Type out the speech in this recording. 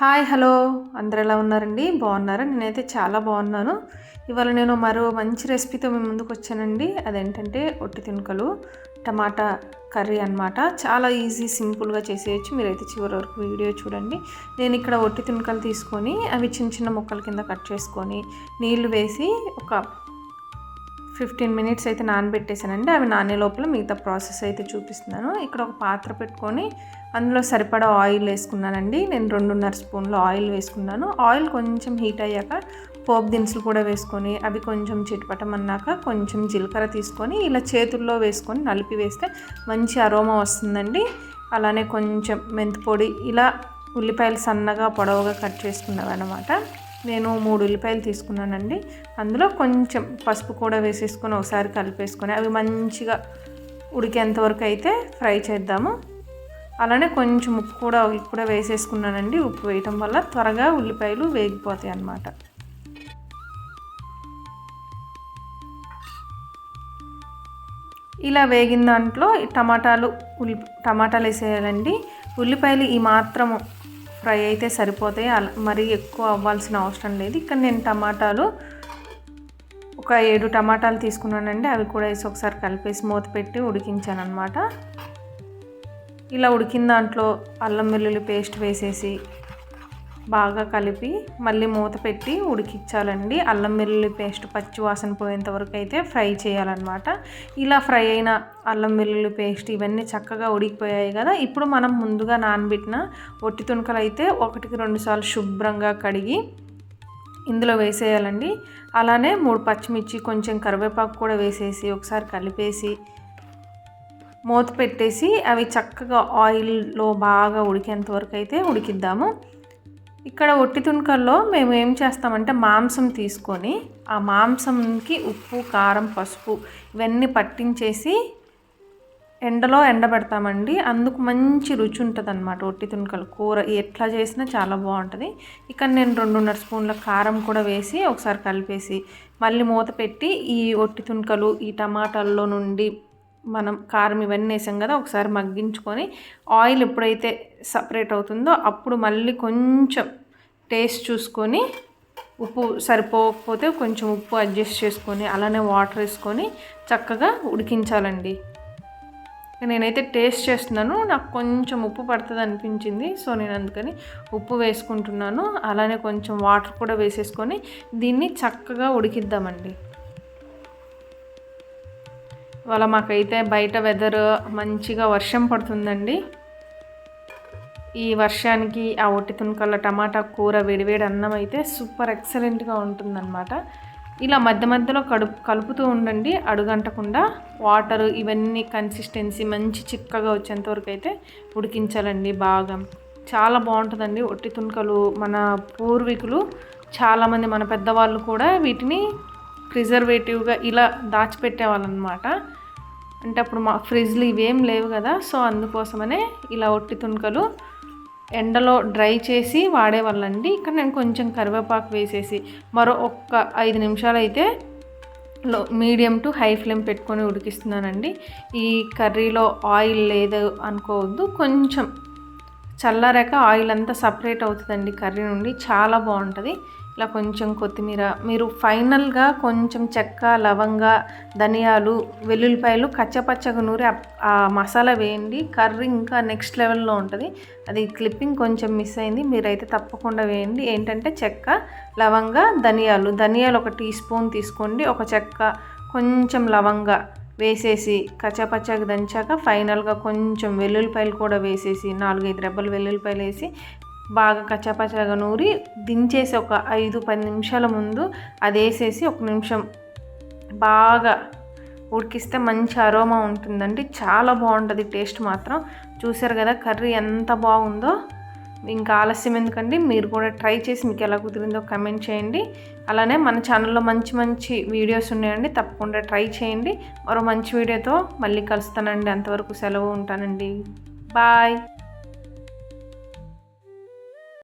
Hi hello. అందరు ఎలా ఉన్నారండి? బాగున్నారా? నేనైతే చాలా బాగున్నాను. ఇవాళ నేను మరో మంచి రెసిపీతో మీ ముందుకు వచ్చానండి. అదేంటంటే ఒట్టి తినుకలు టమాటా కర్రీ అనమాట చాలా ఈజీ సింపుల్గా చేసేయచ్చు. మీరైతే చివరి వరకు వీడియో చూడండి. నేను ఇక్కడ ఒట్టి తినుకలు తీసుకొని అవి చిన్న చిన్న ముక్కల కింద కట్ చేసుకొని నీళ్ళు వేసి ఒక ఫిఫ్టీన్ మినిట్స్ అయితే నానబెట్టేసానండి అవి నానే లోపల మిగతా ప్రాసెస్ అయితే చూపిస్తున్నాను. ఇక్కడ ఒక పాత్ర పెట్టుకొని అందులో సరిపడా ఆయిల్ వేసుకున్నానండి. నేను రెండున్నర స్పూన్లు ఆయిల్ వేసుకున్నాను. ఆయిల్ కొంచెం హీట్ అయ్యాక పోపు దినుసులు కూడా వేసుకొని అవి కొంచెం చిటపటమన్నాక కొంచెం జీలకర్ర తీసుకొని ఇలా చేతుల్లో వేసుకొని నలిపి వేస్తే మంచి అరోమా వస్తుందండి. అలానే కొంచెం మెంతిపొడి ఇలా ఉల్లిపాయలు సన్నగా పొడవుగా కట్ చేసుకున్నవి అనమాట నేను మూడు ఉల్లిపాయలు తీసుకున్నానండి. అందులో కొంచెం పసుపు కూడా వేసేసుకొని ఒకసారి కలిపేసుకొని అవి మంచిగా ఉడికేంత వరకు అయితే ఫ్రై చేద్దాము. అలానే కొంచెం ఉప్పు కూడా కూడా వేసేసుకున్నానండి. ఉప్పు వేయటం వల్ల త్వరగా ఉల్లిపాయలు వేగిపోతాయి అన్నమాట. ఇలా వేగిన దాంట్లో టమాటాలు ఉల్లి టమాటాలు వేసేయాలండి. ఉల్లిపాయలు ఈ మాత్రము ఫ్రై అయితే సరిపోతాయి. మరీ ఎక్కువ అవ్వాల్సిన అవసరం లేదు. ఇక్కడ నేను టమాటాలు ఒక ఏడు టమాటాలు తీసుకున్నానండి. అవి కూడా వేసి ఒకసారి కలిపేసి మూత పెట్టి ఉడికించాను అనమాట ఇలా ఉడికిన దాంట్లో అల్లం వెల్లుల్లి పేస్ట్ వేసేసి బాగా కలిపి మళ్ళీ మూత పెట్టి ఉడికించాలండి. అల్లం వెల్లుల్లి పేస్ట్ పచ్చి వాసన పోయేంత వరకు అయితే ఫ్రై చేయాలన్నమాట. ఇలా ఫ్రై అయిన అల్లం వెల్లుల్లి పేస్ట్ ఇవన్నీ చక్కగా ఉడికిపోయాయి కదా. ఇప్పుడు మనం ముందుగా నానబెట్టిన ఒట్టి తుణకలు అయితే ఒకటికి రెండు సార్లు శుభ్రంగా కడిగి ఇందులో వేసేయాలండి. అలానే మూడు పచ్చిమిర్చి కొంచెం కరివేపాకు కూడా వేసేసి ఒకసారి కలిపేసి మూత పెట్టేసి అవి చక్కగా ఆయిల్లో బాగా ఉడికేంత వరకు అయితే ఉడికిద్దాము. ఇక్కడ ఒట్టి తుణకల్లో మేము ఏం చేస్తామంటే మాంసం తీసుకొని ఆ మాంసంకి ఉప్పు కారం పసుపు ఇవన్నీ పట్టించేసి ఎండలో ఎండబెడతామండి. అందుకు మంచి రుచి ఉంటుంది అనమాట ఒట్టి తుణకలు కూర ఎట్లా చేసినా చాలా బాగుంటుంది. ఇక్కడ నేను రెండున్నర స్పూన్ల కారం కూడా వేసి ఒకసారి కలిపేసి మళ్ళీ మూత పెట్టి ఈ ఒట్టి తుణకలు ఈ టమాటాల్లో నుండి మనం కారం ఇవన్నీ వేసాం కదా ఒకసారి మగ్గించుకొని ఆయిల్ ఎప్పుడైతే సపరేట్ అవుతుందో అప్పుడు మళ్ళీ కొంచెం టేస్ట్ చూసుకొని ఉప్పు సరిపోకపోతే కొంచెం ఉప్పు అడ్జస్ట్ చేసుకొని అలానే వాటర్ వేసుకొని చక్కగా ఉడికించాలండి. నేనైతే టేస్ట్ చేస్తున్నాను నాకు కొంచెం ఉప్పు పడుతుంది అనిపించింది సో నేను అందుకని ఉప్పు వేసుకుంటున్నాను అలానే కొంచెం వాటర్ కూడా వేసేసుకొని దీన్ని చక్కగా ఉడికిద్దామండి. ఇవాళ మాకైతే బయట వెదర్ మంచిగా వర్షం పడుతుందండి. ఈ వర్షానికి ఆ ఒట్టి తునకల టమాటా కూర వేడివేడి అన్నం అయితే సూపర్ ఎక్సలెంట్గా ఉంటుందన్నమాట. ఇలా మధ్య మధ్యలో కడుపు కలుపుతూ ఉండండి అడుగంటకుండా వాటర్ ఇవన్నీ కన్సిస్టెన్సీ మంచి చిక్కగా వచ్చేంతవరకు అయితే ఉడికించాలండి బాగా. చాలా బాగుంటుందండి ఒట్టి తునకలు మన పూర్వీకులు చాలామంది మన పెద్దవాళ్ళు కూడా వీటిని ప్రిజర్వేటివ్గా ఇలా దాచిపెట్టేవాళ్ళు అనమాట అంటే అప్పుడు మా ఫ్రిడ్జ్లు ఇవేం లేవు కదా సో అందుకోసమనే ఇలా ఒట్టి తుణకలు ఎండలో డ్రై చేసి వాడేవాళ్ళండి. ఇక్కడ నేను కొంచెం కరివేపాకు వేసేసి మరో ఒక్క ఐదు నిమిషాలు అయితే లో మీడియం టు హై ఫ్లేమ్ పెట్టుకొని ఉడికిస్తున్నానండి. ఈ కర్రీలో ఆయిల్ లేదు అనుకోవద్దు కొంచెం చల్లారాక ఆయిల్ అంతా సపరేట్ అవుతుందండి కర్రీ నుండి. చాలా బాగుంటుంది. ఇలా కొంచెం కొత్తిమీర మీరు ఫైనల్గా కొంచెం చెక్క లవంగ ధనియాలు వెల్లుల్లిపాయలు కచ్చపచ్చగా నూరి ఆ మసాలా వేయండి. కర్రీ ఇంకా నెక్స్ట్ లెవెల్లో ఉంటుంది. అది క్లిప్పింగ్ కొంచెం మిస్ అయింది. మీరైతే తప్పకుండా వేయండి. ఏంటంటే చెక్క లవంగ ధనియాలు. ధనియాలు ఒక టీ స్పూన్ తీసుకోండి. ఒక చెక్క కొంచెం లవంగ వేసేసి కచ్చాపచ్చాకి దంచాక ఫైనల్గా కొంచెం వెల్లుల్లిపాయలు కూడా వేసేసి నాలుగైదు రెబ్బలు వెల్లుల్లిపాయలు వేసి బాగా కచ్చాపచ్చాగా నూరి దించేసి ఒక ఐదు పది నిమిషాల ముందు అది వేసేసి ఒక నిమిషం బాగా ఉడికిస్తే మంచి అరోమా ఉంటుందండి. చాలా బాగుంటుంది టేస్ట్ మాత్రం. చూసారు కదా కర్రీ ఎంత బాగుందో? ఇంకా ఆలస్యం ఎందుకండి? మీరు కూడా ట్రై చేసి మీకు ఎలా కుదిరిందో కమెంట్ చేయండి. అలానే మన ఛానల్లో మంచి మంచి వీడియోస్ ఉన్నాయండి. తప్పకుండా ట్రై చేయండి. మరో మంచి వీడియోతో మళ్ళీ కలుస్తానండి. అంతవరకు సెలవు ఉంటానండి. బాయ్.